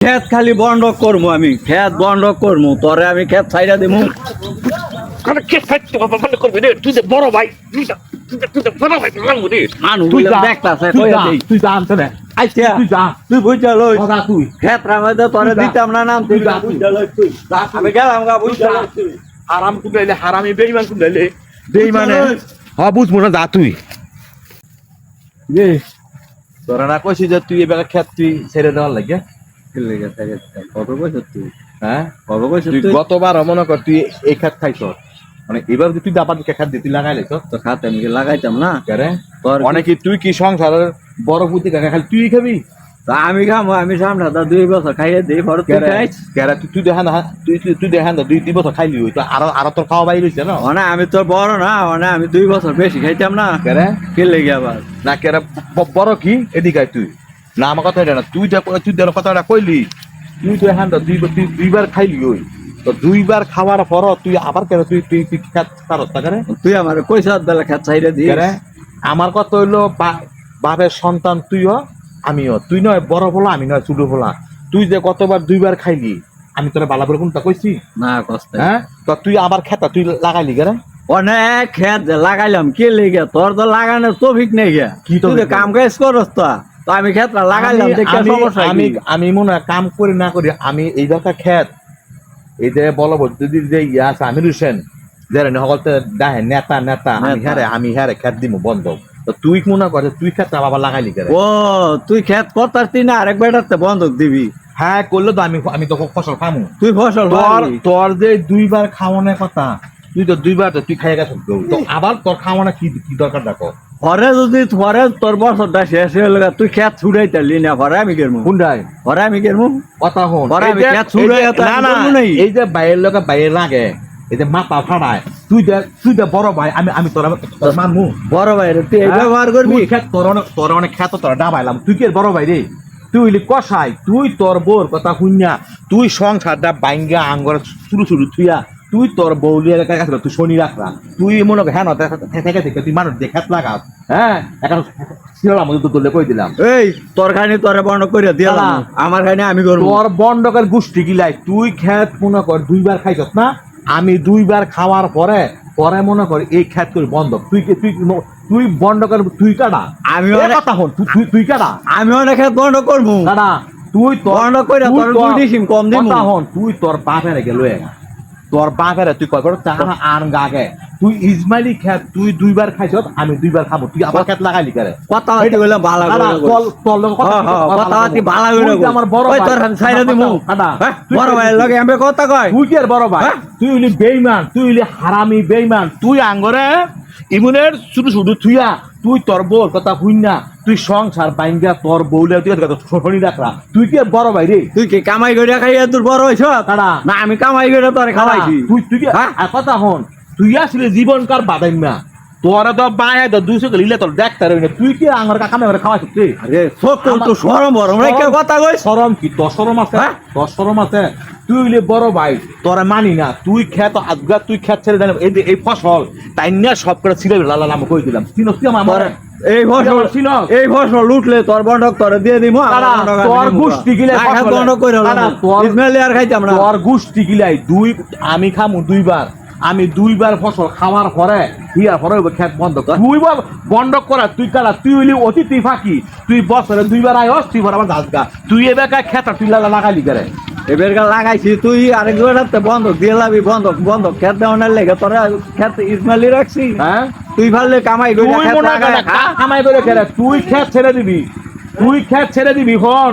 খেত খালি বন্ধ করব আমি খেত বন্ধ করব তোরে আমি খেত ছাইরা বড় ভাই তুই তোরে হারাম হারামি বুঝব না যা তুই। রে তোরা না কইছিস যে তুই এবার খেত তুই ছেড়ে দেওয়ার লাগে? হ্যাঁ গতবার মনে কর তুই এই খেত খাইছ। মানে এবার তুই দাপাত খেত দিয়ে তুই লাগাইলে তো খাতে আমি কি লাগাইতাম না? অনেকে তুই কি সংসারের বড় পুঁতি কাকা খালি তুই খাবি? আমি খামো আমি সামনে দা দুই বছর খাইয়ে দিই পরে তুই খাইছ? কেরে তুই তুই দেখান তুই তুই দেখান দুই তিন বছর খাইলি ওই তো আরও আরও তোর খাওয়া বাইরে হইছে না? মানে আমি তোর বড় না মানে আমি দুই বছর বেশি খাইতাম না। কেরে? খেলে গিয়ে আবার। না কেরে বড় কি? এদিকে তুই। না আমার কথা এটা না। তুই যা তুই দেওয়ার কথাটা কইলি তুই তো এখন দুই তুই দুইবার খাইলি ওই। তো দুইবার খাওয়ার পর তুই আবার কেন তুই তুই তুই খাত পারস তা তুই আমার কইস বেলা খেত ছাইরে দিই আমার কথা হইল বাপের সন্তান তুইও আমিও। তুই নয় বড় বলা আমি নয় ছোট বলা তুই যে কতবার দুইবার খাইলি আমি তোরা বালা করে কোনটা কইছি? না কষ্ট হ্যাঁ? তো তুই আবার খেতা তুই লাগাইলি কেরে অনেক খেত লাগাইলাম কে লেগে? তোর তো লাগানোর তৌফিক নেই গে। কি তো কাম কাজ করস তো? তো আমি খেতটা লাগাইলাম আমি- দেখে আমি- মনে কাম করে না করি আমি এই জায়গা খেত এই যে বলবদ্দির যে ইয়া আছে আমির হোসেন যারা সকলতে দেখে নেতা নেতা আমি। হ্যারে আমি হ্যারে খেত দিব বন্ধ। তো তুই মনে করে তুই খেত বাবা লাগাইলি করে ও তুই খেত করতারতি না আরেক বেটাতে বন্ধক দিবি। হ্যাঁ করলে তো আমি আমি তো ফসল খামু। তুই ফসল তোর। তোর যে দুইবার খাওয়ানোর কথা তুই তো দুইবার তো তুই খাই গেছ তো আবার তোর খাওয়ানো কি কি দরকার দেখো? পরে যদি পরে তোর বছরটা শেষ হয়ে গেল তুই খেত ছুড়াইতালি না পরে আমি কেরমু কোনটাই? পরে আমি কেরমু কথা হন এই আমি খেত এই যে- না না নাই। এই যে বাইরের লোকে বাইরে লাগে এই যে মাথা ফাড়ায় তুই দে তুই দে বড় ভাই আমি আমি তোর মানমু বড় ভাই রে তুই এই ব্যবহার করবি? খেত তোর অনেক তোর অনেক খেত তোর ডাবাইলাম। তুই কি বড় ভাই রে? তুই হইলি কষাই তুই তোর বোর কথা শুনিয়া তুই সংসারটা বাইঙ্গা আঙ্গর শুরু শুরু থুইয়া তুই তোর বৌলিয়া কাছে তুই শনি রাখলা তুই মনে কর হ্যাঁ না থেকে থেকে তুই মানুষ দেখাত লাগাস। হ্যাঁ? এখন শিরলা মধ্যে তো তুললে কই দিলাম? এই তোর খানি তোরে বন্ধ করে দিলাম। আমার খানি আমি করব। তোর বন্ডকের গোষ্ঠী গিলাই তুই খেত মনে কর দুইবার খাইছস না? আমি দুইবার খাওয়ার পরে পরে মনে কর এই খেত করে বন্ধ তুই কি- তুই তুই বন্ডকের তুই কাটা আমি কথা হন তুই তুই তুই কাটা আমি অনেক খেত বন্ধ করব। কাটা তুই তোর বন্ধ কম দিমু। তুই তোর বাপের গেল তোর বাপের তুই কয় কর তাহা আন গাগে। তুই ইসমাইলি খেত তুই দুইবার খাইছস আমি দুইবার খাব। তুই আবার খেত লাগাইলি করে? কথা বলে তোর তোর লগে কথা হ্যাঁ, হ্যাঁ, ভালো তুই আমার বড় ভাই, তোর দিমু। হ্যাঁ, বড় দিবি? লগে আমি কথা কয়। তুই কি আর বড় ভাই হ্যাঁ? তুই হইলি বেইমান তুই হইলি হারামি বেইমান তুই আঙ্গরে ইমুনের শুধু শুধু থুইয়া তুই তোর বউর কথা শুন না। তুই সংসার বাইঙ্গা তোর বউলে তুই শনি রাখলা তুই কি বড় ভাই রে? তুই কি কামাই করে খাইয়া তোর বড় হয়েছ কারা? না আমি কামাই করে তোর খাওয়াইছি। তুই তুই হ্যাঁ? কথা হন তুই আসলে জীবন কার বাদাইমা তোরা তো বায়া তো দুইশো লিলে তোর দেখতে তুই কি আঙ্গর কাকা মেরে খাওয়াইছিস রে? আরে তো রে কে কথা কইছ সরম কি? তোর সরম আছে? হ্যাঁ? তোর আছে? তুই হইলে বড় ভাই তোরা মানি না। তুই খেত আজগা তুই খেত ছেড়ে দেন। এই এই ফসল তাই না সব করে লালা আমি কই দিলাম? চিনস তুই আমার এই ফসল এই ফসল উঠলে তোর বন্ধক তোরে দিয়ে আমার? বন্ধক আমি তোর। গুষ্টি গিলে না, খেত ফসলে। বন্ধ করে কারা? তোর- ইসমাইল আর খাইতাম না। তোর গুষ্টি গিলাই দুই আমি খামু দুইবার। আমি দুইবার ফসল খাওয়ার পরে হিয়ার পরে খেত বন্ধ কর। দুইবার বন্ধ করা তুই কারা তুই হইলি অতিথি ফাঁকি। তুই বছরে দুইবার আয়স তুই বরাবর গাছগা তুই এবার খেত তুই লাগা লাগালি করে? এবার গা লাগাইছি তুই আরেক বেড়াতে বন্ধক দিয়ে লাবি বন্ধক বন্ধক খেত দেওয়ার লেগে তোরে খেত ইসমাইলি রাখছি। হ্যাঁ? তুই ভাবলে কামাই করে করে। কামাই করে খেলে। তুই খেত ছেড়ে দিবি। তুই খেত ছেড়ে দিবি হন।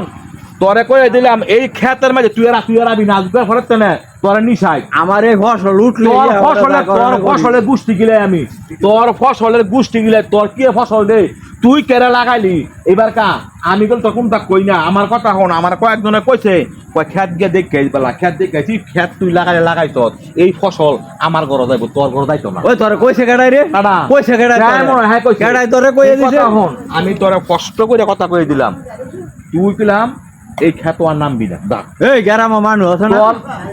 তোরে কয়ে দিলাম এই খেতের মাঝে তুই এরা তুই এরাবি না আজকে ফরত না তোরে নিশাই। আমার এই ফসল উঠলে তোর ফসলে তোর করি। ফসলের গুষ্টি গিলে আমি। তোর ফসলের গুষ্টি গিলে তোর কি ফসল দে? তুই কেড়ে লাগাইলি? এবার কা আমি কিন্তু তখন তা কই না? আমার কথা হন আমার কয়েকজনে কইছে কয় খেত গিয়ে দেখে বেলা খেত দেখেছি খেত তুই লাগাইলে লাগাইছ এই ফসল আমার ঘরে যাইব তোর ঘরে যাইতো না। ওই তোরে কইছে কেডাই রে? কাটা? কইছে কেডাই হ্যাঁ, কইছে। কেডাই তোরে কইয়ে দিছে? আমি তোরে কষ্ট করে কথা কয়ে দিলাম। তুই কিলাম এই খেতোয়ার নাম নামবি না দা এই গ্রামের মানুষ আছে না?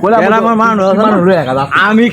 বলে মানুষ আমি